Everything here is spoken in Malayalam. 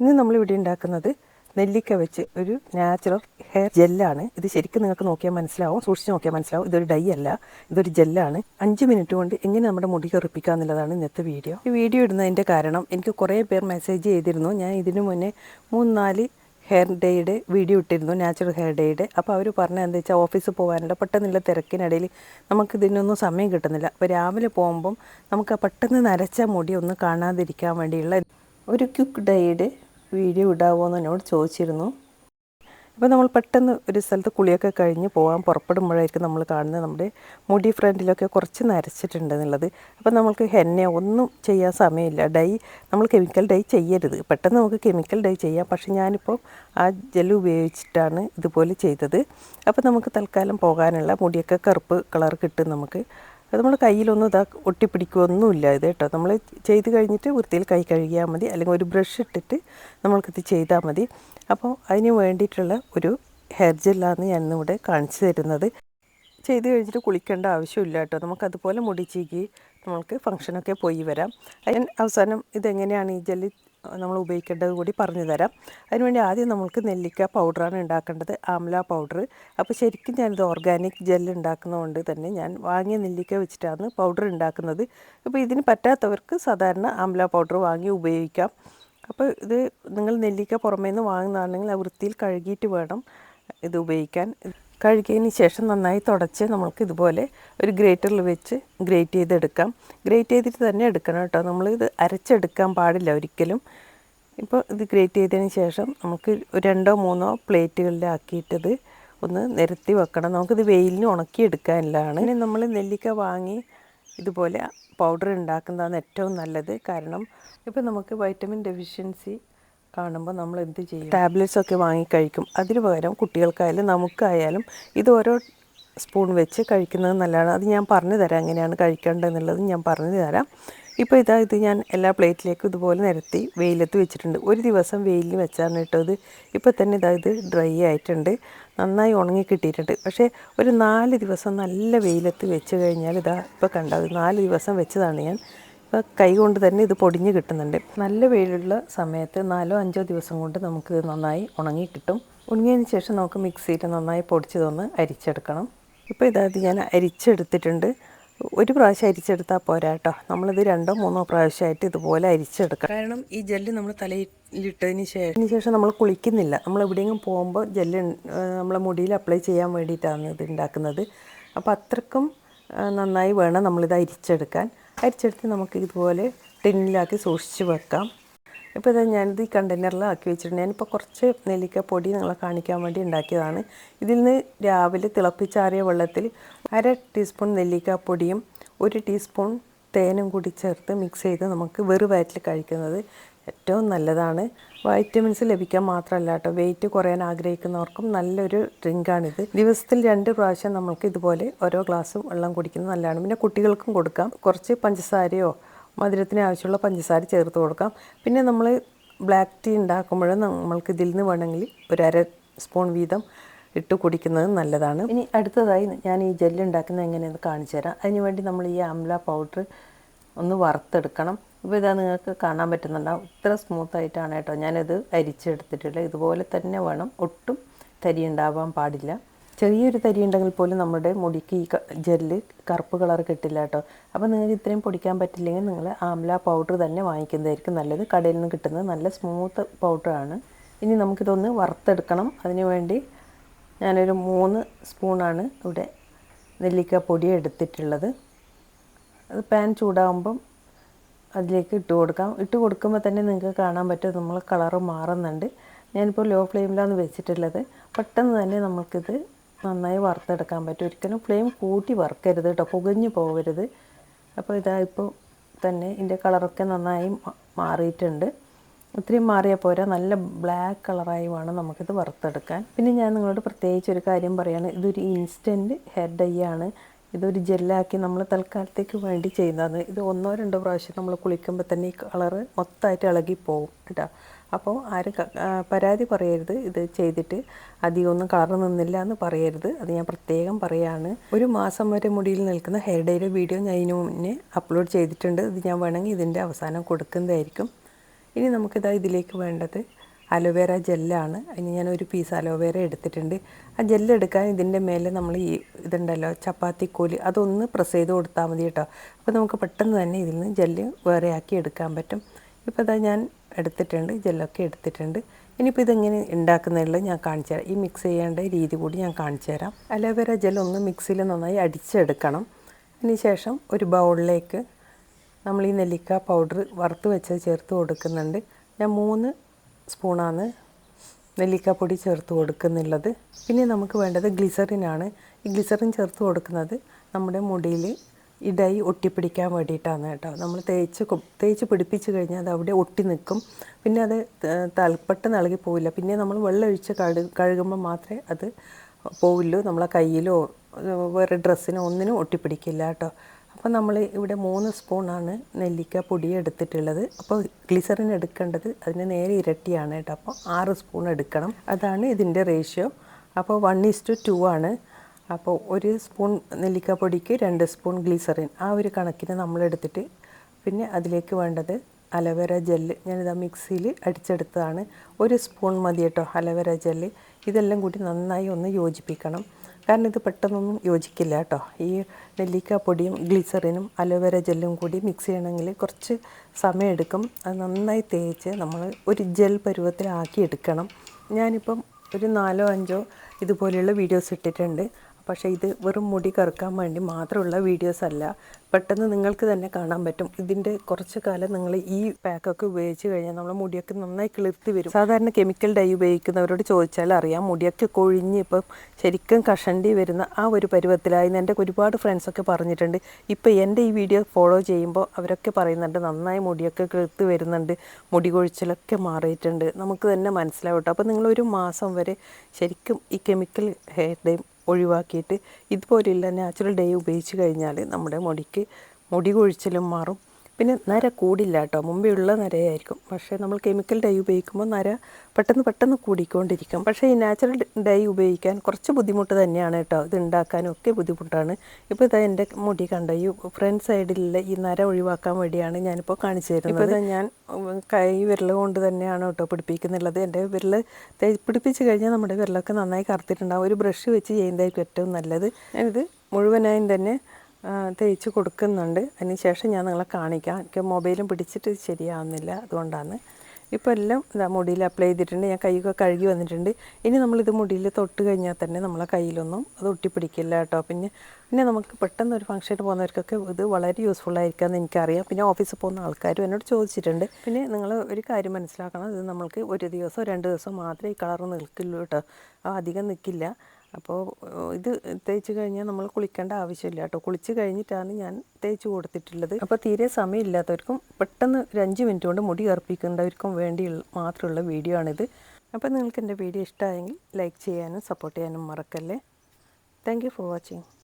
ഇന്ന് നമ്മളിവിടെ ഉണ്ടാക്കുന്നത് നെല്ലിക്ക വെച്ച് ഒരു നാച്ചുറൽ ഹെയർ ജെല്ലാണ് ഇത് ശരിക്കും നിങ്ങൾക്ക് നോക്കിയാൽ മനസ്സിലാവും സൂക്ഷിച്ച് നോക്കിയാൽ മനസ്സിലാവും. ഇതൊരു ഡൈ അല്ല ഇതൊരു ജെല്ലാണ് അഞ്ച് മിനിറ്റ് കൊണ്ട് എങ്ങനെ നമ്മുടെ മുടി കറുപ്പിക്കുക എന്നുള്ളതാണ് ഇന്നത്തെ വീഡിയോ ഈ വീഡിയോ ഇടുന്നതിന്റെ കാരണം എനിക്ക് കുറേ പേർ മെസ്സേജ് ചെയ്തിരുന്നു. ഞാൻ ഇതിനു മുന്നേ മൂന്ന് നാല് ഹെയർ ഡേയുടെ വീഡിയോ ഇട്ടിരുന്നു നാച്ചുറൽ ഹെയർ ഡേയുടെ അപ്പോൾ അവർ പറഞ്ഞത് എന്താ വെച്ചാൽ ഓഫീസിൽ പോകാനുള്ള പെട്ടെന്നുള്ള തിരക്കിനിടയിൽ നമുക്ക് ഇതിനൊന്നും സമയം കിട്ടുന്നില്ല. അപ്പോൾ രാവിലെ പോകുമ്പം നമുക്ക് പെട്ടെന്ന് നരച്ച മുടി ഒന്ന് കാണാതിരിക്കാൻ വേണ്ടിയുള്ള ഒരു ക്യുക്ക് ഡേയുടെ വീഡിയോ ഇടാവോ എന്ന് എന്നോട് ചോദിച്ചിരുന്നു. അപ്പോൾ നമ്മൾ പെട്ടെന്ന് ഒരു സ്ഥലത്ത് കുളിയൊക്കെ കഴിഞ്ഞ് പോകാൻ പുറപ്പെടുമ്പോഴായിരിക്കും നമ്മൾ കാണുന്നത് നമ്മുടെ മുടി ഫ്രണ്ടിലൊക്കെ കുറച്ച് നരച്ചിട്ടുണ്ട് എന്നുള്ളത്. അപ്പോൾ നമുക്ക് ഹെന്ന ഒന്നും ചെയ്യാൻ സമയമില്ല. ഡൈ നമ്മൾ കെമിക്കൽ ഡൈ ചെയ്യരുത്. പെട്ടെന്ന് നമുക്ക് കെമിക്കൽ ഡൈ ചെയ്യാം. പക്ഷേ ഞാനിപ്പോൾ ആ ജെൽ ഉപയോഗിച്ചിട്ടാണ് ഇതുപോലെ ചെയ്തത്. അപ്പോൾ നമുക്ക് തൽക്കാലം പോകാനുള്ള മുടിയൊക്കെ കറുപ്പ് കളർ കിട്ടും നമുക്ക്. നമ്മൾ കയ്യിലൊന്നും ഇതാ ഒട്ടിപ്പിടിക്കുകയൊന്നുമില്ല ഇത് കേട്ടോ. നമ്മൾ ചെയ്ത് കഴിഞ്ഞിട്ട് വൃത്തിയിൽ കൈ കഴുകിയാൽ മതി. അല്ലെങ്കിൽ ഒരു ബ്രഷ് ഇട്ടിട്ട് നമ്മൾക്കിത് ചെയ്താൽ മതി. അപ്പോൾ അതിന് വേണ്ടിയിട്ടുള്ള ഒരു ഹെയർ ജെല്ലാണ് ഞാൻ ഇന്നിവിടെ കാണിച്ചു തരുന്നത്. ചെയ്ത് കഴിഞ്ഞിട്ട് കുളിക്കേണ്ട ആവശ്യമില്ല കേട്ടോ. നമുക്കതുപോലെ മുടി ചീകി നമ്മൾക്ക് ഫംഗ്ഷനൊക്കെ പോയി വരാം. അതിന് അവസാനം ഇതെങ്ങനെയാണ് ഈ ജെല്ലി നമ്മൾ ഉപയോഗിക്കേണ്ടത് കൂടി പറഞ്ഞു തരാം. അതിനുവേണ്ടി ആദ്യം നമുക്ക് നെല്ലിക്ക പൗഡറാണ് ഉണ്ടാക്കേണ്ടത് ആംല പൗഡർ. അപ്പോൾ ശരിക്കും ഞാനിത് ഓർഗാനിക് ജെൽ ഉണ്ടാക്കുന്നതുകൊണ്ട് തന്നെ ഞാൻ വാങ്ങിയ നെല്ലിക്ക വെച്ചിട്ടാണ് പൗഡർ ഉണ്ടാക്കുന്നത്. അപ്പോൾ ഇതിന് പറ്റാത്തവർക്ക് സാധാരണ ആംല പൗഡർ വാങ്ങി ഉപയോഗിക്കാം. അപ്പോൾ ഇത് നിങ്ങൾ നെല്ലിക്ക പുറമേ നിന്ന് വാങ്ങുന്നതാണെങ്കിൽ ആ വൃത്തിയിൽ കഴുകിയിട്ട് വേണം ഇത് ഉപയോഗിക്കാൻ. കഴുകിയതിന് ശേഷം നന്നായി തുടച്ച് നമ്മൾക്ക് ഇതുപോലെ ഒരു ഗ്രേറ്ററിൽ വെച്ച് ഗ്രേറ്റ് ചെയ്തെടുക്കാം. ഗ്രേറ്റ് ചെയ്തിട്ട് തന്നെ എടുക്കണം കേട്ടോ. നമ്മളിത് അരച്ചെടുക്കാൻ പാടില്ല ഒരിക്കലും. ഇപ്പോൾ ഇത് ഗ്രേറ്റ് ചെയ്തതിന് ശേഷം നമുക്ക് രണ്ടോ മൂന്നോ പ്ലേറ്റുകളിലാക്കിയിട്ടത് ഒന്ന് നിരത്തി വെക്കണം. നമുക്കിത് വെയിലിന് ഉണക്കിയെടുക്കാനുള്ളതാണ് ഇനി നമ്മൾ നെല്ലിക്ക വാങ്ങി ഇതുപോലെ പൗഡർ ഉണ്ടാക്കുന്നതാണ് ഏറ്റവും നല്ലത്. കാരണം ഇപ്പോൾ നമുക്ക് വൈറ്റമിൻ ഡെഫിഷ്യൻസി കാണുമ്പോൾ നമ്മൾ എന്ത് ചെയ്യും? ടാബ്ലറ്റ്സ് ഒക്കെ വാങ്ങി കഴിക്കും. അതിന് പകരം കുട്ടികൾക്കായാലും നമുക്കായാലും ഇത് ഓരോ സ്പൂൺ വെച്ച് കഴിക്കുന്നത് നല്ലതാണ്. അത് ഞാൻ പറഞ്ഞു തരാം എങ്ങനെയാണ് കഴിക്കേണ്ടതെന്നുള്ളത് ഞാൻ പറഞ്ഞു തരാം. ഇപ്പോൾ ഇതാ ഇത് ഞാൻ എല്ലാ പ്ലേറ്റിലേക്കും ഇതുപോലെ നിരത്തി വെയിലത്ത് വെച്ചിട്ടുണ്ട്. ഒരു ദിവസം വെയിലിൽ വെച്ചാണ് ഇട്ടത്. ഇപ്പോൾ തന്നെ ഇതാ ഇത് ഡ്രൈ ആയിട്ടുണ്ട്. നന്നായി ഉണങ്ങി കിട്ടിയിട്ടുണ്ട്. പക്ഷേ ഒരു നാല് ദിവസം നല്ല വെയിലത്ത് വെച്ച് കഴിഞ്ഞാൽ ഇതാ ഇപ്പോൾ കണ്ടത് നാല് ദിവസം വെച്ചതാണ് ഞാൻ. ഇപ്പോൾ കൈ കൊണ്ട് തന്നെ ഇത് പൊടിഞ്ഞ് കിട്ടുന്നുണ്ട്. നല്ല വെയിലുള്ള സമയത്ത് നാലോ അഞ്ചോ ദിവസം കൊണ്ട് നമുക്ക് നന്നായി ഉണങ്ങി കിട്ടും. ഉണങ്ങിയതിന് ശേഷം നമുക്ക് മിക്സിയിൽ നന്നായി പൊടിച്ച് തന്ന് അരിച്ചെടുക്കണം. ഇപ്പോൾ ഇതായത് ഞാൻ അരിച്ചെടുത്തിട്ടുണ്ട്. ഒരു പ്രാവശ്യം അരിച്ചെടുത്താൽ പോരാ കേട്ടോ നമ്മളിത് രണ്ടോ മൂന്നോ പ്രാവശ്യമായിട്ട് ഇതുപോലെ അരിച്ചെടുക്കാം കാരണം ഈ ജെല്ല് നമ്മൾ തലയിലിട്ടതിന് ശേഷം അതിന് ശേഷം നമ്മൾ കുളിക്കുന്നില്ല. നമ്മൾ എവിടെയെങ്കിലും പോകുമ്പോൾ ജെല്ല് നമ്മളെ മുടിയിൽ അപ്ലൈ ചെയ്യാൻ വേണ്ടിയിട്ടാണ് ഇത് ഉണ്ടാക്കുന്നത് അപ്പോൾ അത്രക്കും നന്നായി വേണം നമ്മളിത് അരിച്ചെടുക്കാൻ. അരിച്ചെടുത്ത് നമുക്ക് ഇതുപോലെ ടിന്നിലാക്കി സൂക്ഷിച്ച് വെക്കാം. ഇപ്പോൾ ഇതാ ഞാനിത് ഈ കണ്ടെയ്നറിലാക്കി വെച്ചിട്ടുണ്ട്. ഞാനിപ്പോൾ കുറച്ച് നെല്ലിക്ക പൊടി നിങ്ങളെ കാണിക്കാൻ വേണ്ടി ഉണ്ടാക്കിയതാണ്. ഇതിൽ നിന്ന് രാവിലെ തിളപ്പിച്ചാറിയ വെള്ളത്തിൽ അര ടീസ്പൂൺ നെല്ലിക്ക പൊടിയും ഒരു ടീസ്പൂൺ തേനും കൂടി ചേർത്ത് മിക്സ് ചെയ്ത് നമുക്ക് വെറു വയറ്റിൽ കഴിക്കുന്നത് ഏറ്റവും നല്ലതാണ്. വൈറ്റമിൻസ് ലഭിക്കാൻ മാത്രമല്ല കേട്ടോ. വെയിറ്റ് കുറയാൻ ആഗ്രഹിക്കുന്നവർക്കും നല്ലൊരു ഡ്രിങ്കാണിത്. ദിവസത്തിൽ രണ്ട് പ്രാവശ്യം നമുക്ക് ഇതുപോലെ ഓരോ ഗ്ലാസ്സും വെള്ളം കുടിക്കുന്നത് നല്ലതാണ്. പിന്നെ കുട്ടികൾക്കും കൊടുക്കാം. കുറച്ച് പഞ്ചസാരയോ മധുരത്തിന് ആവശ്യമുള്ള പഞ്ചസാര ചേർത്ത് കൊടുക്കാം. പിന്നെ നമ്മൾ ബ്ലാക്ക് ടീ ഉണ്ടാക്കുമ്പോൾ നമ്മൾക്ക് ഇതിൽ നിന്ന് വേണമെങ്കിൽ ഒരു അര സ്പൂൺ വീതം ഇട്ട് കുടിക്കുന്നത് നല്ലതാണ്. ഇനി അടുത്തതായി ഞാൻ ഈ ജെല്ലുണ്ടാക്കുന്നത് എങ്ങനെയെന്ന് കാണിച്ചു തരാം. അതിനുവേണ്ടി നമ്മൾ ഈ ആംല പൗഡർ ഒന്ന് വറുത്തെടുക്കണം. ഇപ്പോൾ ഇതാ നിങ്ങൾക്ക് കാണാൻ പറ്റുന്നുണ്ടാവും ഇത്ര സ്മൂത്തായിട്ടാണ് കേട്ടോ ഞാനിത് അരിച്ചെടുത്തിട്ടുള്ളത്. ഇതുപോലെ തന്നെ വേണം. ഒട്ടും തരി ഉണ്ടാവാൻ പാടില്ല. ചെറിയൊരു തരി ഉണ്ടെങ്കിൽ പോലും നമ്മുടെ മുടിക്ക് ഈ ജെല്ല് കറുപ്പ് കളർ കിട്ടില്ല കേട്ടോ. അപ്പോൾ നിങ്ങൾക്ക് ഇത്രയും പൊടിക്കാൻ പറ്റില്ലെങ്കിൽ നിങ്ങൾ ആംല പൗഡർ തന്നെ വാങ്ങിക്കുന്നതായിരിക്കും നല്ലത്. കടയിൽ നിന്ന് കിട്ടുന്നത് നല്ല സ്മൂത്ത് പൗഡറാണ് ഇനി നമുക്കിതൊന്ന് വറുത്തെടുക്കണം. അതിന് വേണ്ടി ഞാനൊരു മൂന്ന് സ്പൂണാണ് ഇവിടെ നെല്ലിക്ക പൊടി എടുത്തിട്ടുള്ളത്. അത് പാൻ ചൂടാകുമ്പം അതിലേക്ക് ഇട്ട് കൊടുക്കാം. ഇട്ട് കൊടുക്കുമ്പോൾ തന്നെ നിങ്ങൾക്ക് കാണാൻ പറ്റും നമ്മൾ കളറ് മാറുന്നുണ്ട്. ഞാനിപ്പോൾ ലോ ഫ്ലെയിമിലാണ് വെച്ചിട്ടുള്ളത്. പെട്ടെന്ന് തന്നെ നമുക്കിത് നന്നായി വറുത്തെടുക്കാൻ പറ്റും. ഒരിക്കലും ഫ്ലെയിം കൂട്ടി വറുക്കരുത് കേട്ടോ പുകഞ്ഞു പോകരുത്. അപ്പോൾ ഇതാ ഇപ്പോൾ തന്നെ ഇതിന്റെ കളറൊക്കെ നന്നായി മാറിയിട്ടുണ്ട്. ഒത്തിരി മാറിയാൽ പോരാ. നല്ല ബ്ലാക്ക് കളറായി വേണം നമുക്കിത് വറുത്തെടുക്കാൻ. പിന്നെ ഞാൻ നിങ്ങളോട് പ്രത്യേകിച്ച് ഒരു കാര്യം പറയുകയാണ് ഇതൊരു ഇൻസ്റ്റന്റ് ഹെയർ ഡൈ ആണ്. ഇതൊരു ജെല്ലാക്കി നമ്മൾ തൽക്കാലത്തേക്ക് വേണ്ടി ചെയ്യുന്നതാണ്. ഇത് ഒന്നോ രണ്ടോ പ്രാവശ്യം നമ്മൾ കുളിക്കുമ്പോൾ തന്നെ ഈ കളറ് മൊത്തമായിട്ട് ഇളകി പോകും കേട്ടോ. അപ്പോൾ ആരും പരാതി പറയരുത്. ഇത് ചെയ്തിട്ട് അധികമൊന്നും കളർ നിന്നില്ല എന്ന് പറയരുത്. അത് ഞാൻ പ്രത്യേകം പറയാണ്. ഒരു മാസം വരെ മുടിയിൽ നിൽക്കുന്ന ഹെയർ ഡേയുടെ വീഡിയോ ഞാൻ ഇതിനു മുന്നേ അപ്ലോഡ് ചെയ്തിട്ടുണ്ട്. ഇത് ഞാൻ വേണമെങ്കിൽ ഇതിന്റെ അവസാനം കൊടുക്കുന്നതായിരിക്കും. ഇനി നമുക്കിതാ ഇതിലേക്ക് വേണ്ടത് അലോവേര ജെല്ലാണ്. അതിന് ഞാൻ ഒരു പീസ് അലോവേര എടുത്തിട്ടുണ്ട്. ആ ജെല്ല് എടുക്കാൻ ഇതിന്റെ മേലെ നമ്മൾ ഈ ഇതുണ്ടല്ലോ ചപ്പാത്തിക്കോൽ അതൊന്ന് പ്രസ് ചെയ്ത് കൊടുത്താൽ മതി കേട്ടോ. അപ്പോൾ നമുക്ക് പെട്ടെന്ന് തന്നെ ഇതിൽ നിന്ന് ജെല്ല് വേറെ ആക്കി എടുക്കാൻ പറ്റും. ഇപ്പോൾ അതാ ഞാൻ എടുത്തിട്ടുണ്ട് ജെല്ലൊക്കെ എടുത്തിട്ടുണ്ട്. ഇനിയിപ്പോൾ ഇതെങ്ങനെ ഉണ്ടാക്കുന്നതിൽ ഞാൻ കാണിച്ചു തരാം. ഈ മിക്സ് ചെയ്യേണ്ട രീതി കൂടി ഞാൻ കാണിച്ചു തരാം. അലോവേര ജെൽ ഒന്ന് മിക്സിയിൽ നന്നായി അടിച്ചെടുക്കണം. അതിന് ശേഷം ഒരു ബൗളിലേക്ക് നമ്മൾ ഈ നെല്ലിക്ക പൗഡർ വറുത്ത് വെച്ചത് ചേർത്ത് കൊടുക്കുന്നുണ്ട്. ഞാൻ മൂന്ന് സ്പൂണാണ് നെല്ലിക്കാപ്പൊടി ചേർത്ത് കൊടുക്കുന്നുള്ളത്. പിന്നെ നമുക്ക് വേണ്ടത് ഗ്ലിസറിനാണ്. ഈ ഗ്ലിസറിൻ ചേർത്ത് കൊടുക്കുന്നത് നമ്മുടെ മുടിയിൽ ഇടയി ഒട്ടിപ്പിടിക്കാൻ വേണ്ടിയിട്ടാണ് കേട്ടോ. നമ്മൾ തേച്ച് തേച്ച് പിടിപ്പിച്ച് കഴിഞ്ഞാൽ അത് അവിടെ ഒട്ടി നിൽക്കും. പിന്നെ അത് തൽപ്പെട്ട് നൽകി പോവില്ല. പിന്നെ നമ്മൾ വെള്ളം ഒഴിച്ച് കഴു കഴുകുമ്പോൾ മാത്രമേ അത് പോവുള്ളൂ. നമ്മളെ കയ്യിലോ വേറെ ഡ്രസ്സിനോ ഒന്നിനും ഒട്ടിപ്പിടിക്കില്ല കേട്ടോ. അപ്പോൾ നമ്മൾ ഇവിടെ മൂന്ന് സ്പൂണാണ് നെല്ലിക്ക പൊടി എടുത്തിട്ടുള്ളത്. അപ്പോൾ ഗ്ലിസറിൻ എടുക്കേണ്ടത് അതിന് നേരെ ഇരട്ടിയാണ് കേട്ടോ. അപ്പോൾ ആറ് സ്പൂൺ എടുക്കണം. അതാണ് ഇതിന്റെ റേഷ്യോ അപ്പോൾ വൺ ഈസ് ടു ആണ്. അപ്പോൾ ഒരു സ്പൂൺ നെല്ലിക്ക പൊടിക്ക് രണ്ട് സ്പൂൺ ഗ്ലിസറിൻ ആ ഒരു കണക്കിന് നമ്മൾ എടുത്തിട്ട് പിന്നെ അതിലേക്ക് വേണ്ടത് അലവേര ജെല്ല് ഞാനിതാ മിക്സിയിൽ അടിച്ചെടുത്തതാണ്. ഒരു സ്പൂൺ മതി കേട്ടോ അലവേര ജെല്ല്. ഇതെല്ലാം കൂടി നന്നായി ഒന്ന് യോജിപ്പിക്കണം. കാരണം ഇത് പെട്ടെന്നൊന്നും യോജിക്കില്ല കേട്ടോ. ഈ നെല്ലിക്ക പൊടിയും ഗ്ലിസറിനും അലോവേര ജെല്ലും കൂടി മിക്സ് ചെയ്യണമെങ്കിൽ കുറച്ച് സമയമെടുക്കും. അത് നന്നായി തേച്ച് നമ്മൾ ഒരു ജെൽ പരുവത്തിലാക്കി എടുക്കണം ഞാനിപ്പം ഒരു നാലോ അഞ്ചോ ഇതുപോലെയുള്ള വീഡിയോസ് ഇട്ടിട്ടുണ്ട്. പക്ഷേ ഇത് വെറും മുടി കറുക്കാൻ വേണ്ടി മാത്രമുള്ള വീഡിയോസ് അല്ല. പെട്ടെന്ന് നിങ്ങൾക്ക് തന്നെ കാണാൻ പറ്റും. ഇതിന്റെ കുറച്ച് കാലം നിങ്ങൾ ഈ പാക്കൊക്കെ ഉപയോഗിച്ച് കഴിഞ്ഞാൽ നമ്മുടെ മുടിയൊക്കെ നന്നായി കിളിർത്തി വരും. സാധാരണ കെമിക്കൽ ഡൈ ഉപയോഗിക്കുന്നവരോട് ചോദിച്ചാൽ അറിയാം മുടിയൊക്കെ കൊഴിഞ്ഞ് ഇപ്പം ശരിക്കും കഷണ്ടി വരുന്ന ആ ഒരു പരുവത്തിലായി എന്റെ ഒരുപാട് ഫ്രണ്ട്സൊക്കെ പറഞ്ഞിട്ടുണ്ട്. ഇപ്പോൾ എന്റെ ഈ വീഡിയോ ഫോളോ ചെയ്യുമ്പോൾ അവരൊക്കെ പറയുന്നുണ്ട് നന്നായി മുടിയൊക്കെ കിളിർത്ത് വരുന്നുണ്ട് മുടി കൊഴിച്ചിലൊക്കെ മാറിയിട്ടുണ്ട്. നമുക്ക് തന്നെ മനസ്സിലാവും കേട്ടോ അപ്പോൾ നിങ്ങളൊരു മാസം വരെ ശരിക്കും ഈ കെമിക്കൽ ഹെയർ ഡേ ഒഴിവാക്കിയിട്ട് ഇതുപോലെയുള്ള നാച്ചുറൽ ഡേ ഉപയോഗിച്ച് കഴിഞ്ഞാൽ നമ്മുടെ മുടിക്ക് മുടി കൊഴിച്ചിലും മാറും. പിന്നെ നര കൂടില്ല കേട്ടോ. മുമ്പേ ഉള്ള നരയായിരിക്കും. പക്ഷേ നമ്മൾ കെമിക്കൽ ഡൈ ഉപയോഗിക്കുമ്പോൾ നര പെട്ടെന്ന് പെട്ടെന്ന് കൂടിക്കൊണ്ടിരിക്കും. പക്ഷേ ഈ നാച്ചുറൽ ഡൈ ഉപയോഗിക്കാൻ കുറച്ച് ബുദ്ധിമുട്ട് തന്നെയാണ് കേട്ടോ. ഇത് ഉണ്ടാക്കാനും ഒക്കെ ബുദ്ധിമുട്ടാണ്. ഇപ്പോൾ ഇതാ എന്റെ മുടി കണ്ട? ഈ ഫ്രണ്ട് സൈഡിലുള്ള ഈ നര ഒഴിവാക്കാൻ വേണ്ടിയാണ് ഞാനിപ്പോൾ കാണിച്ചു തരുന്നത്. ഇതാ ഞാൻ കൈ വിരൽ കൊണ്ട് തന്നെയാണ് കേട്ടോ പിടിപ്പിക്കുന്നുള്ളത്. എന്റെ വിരൽ പിടിപ്പിച്ച് കഴിഞ്ഞാൽ നമ്മുടെ വിരലൊക്കെ നന്നായി കറുത്തിട്ടുണ്ടാകും ഒരു ബ്രഷ് വെച്ച് ചെയ്യുന്നതായിരിക്കും ഏറ്റവും നല്ലത്. ഞാനിത് മുഴുവനായും തന്നെ തേച്ച് കൊടുക്കുന്നുണ്ട്. അതിനുശേഷം ഞാൻ നിങ്ങളെ കാണിക്കാം. എനിക്ക് മൊബൈലും പിടിച്ചിട്ട് ശരിയാവുന്നില്ല അതുകൊണ്ടാണ്. ഇപ്പോൾ എല്ലാം ഇതാ മുടിയിൽ അപ്ലൈ ചെയ്തിട്ടുണ്ട്. ഞാൻ കൈയൊക്കെ കഴുകി വന്നിട്ടുണ്ട്. ഇനി നമ്മളിത് മുടിയിൽ തൊട്ട് കഴിഞ്ഞാൽ തന്നെ നമ്മളെ കയ്യിലൊന്നും അത് ഒട്ടിപ്പിടിക്കില്ല കേട്ടോ. പിന്നെ പിന്നെ നമുക്ക് പെട്ടെന്ന് ഒരു ഫംഗ്ഷന് പോകുന്നവർക്കൊക്കെ ഇത് വളരെ യൂസ്ഫുൾ ആയിരിക്കുമെന്ന് എനിക്കറിയാം. പിന്നെ ഓഫീസിൽ പോകുന്ന ആൾക്കാരും എന്നോട് ചോദിച്ചിട്ടുണ്ട്. പിന്നെ നിങ്ങൾ ഒരു കാര്യം മനസ്സിലാക്കണം. ഇത് നമ്മൾക്ക് ഒരു ദിവസം രണ്ട് ദിവസം മാത്രമേ ഈ കളർ നിൽക്കുള്ളൂ കേട്ടോ. അധികം നിൽക്കില്ല. അപ്പോൾ ഇത് തേച്ച് കഴിഞ്ഞാൽ നമ്മൾ കുളിക്കേണ്ട ആവശ്യമില്ല കേട്ടോ. കുളിച്ച് കഴിഞ്ഞിട്ടാണ് ഞാൻ തേച്ച് കൊടുത്തിട്ടുള്ളത്. അപ്പോൾ തീരെ സമയമില്ലാത്തവർക്കും പെട്ടെന്ന് ഒരു അഞ്ച് മിനിറ്റ് കൊണ്ട് മുടി കറുപ്പിക്കേണ്ടവർക്കും വേണ്ടി മാത്രമുള്ള വീഡിയോ ആണിത്. അപ്പോൾ നിങ്ങൾക്ക് എന്റെ വീഡിയോ ഇഷ്ടമായെങ്കിൽ ലൈക്ക് ചെയ്യാനും സപ്പോർട്ട് ചെയ്യാനും മറക്കല്ലേ. Thank for watching.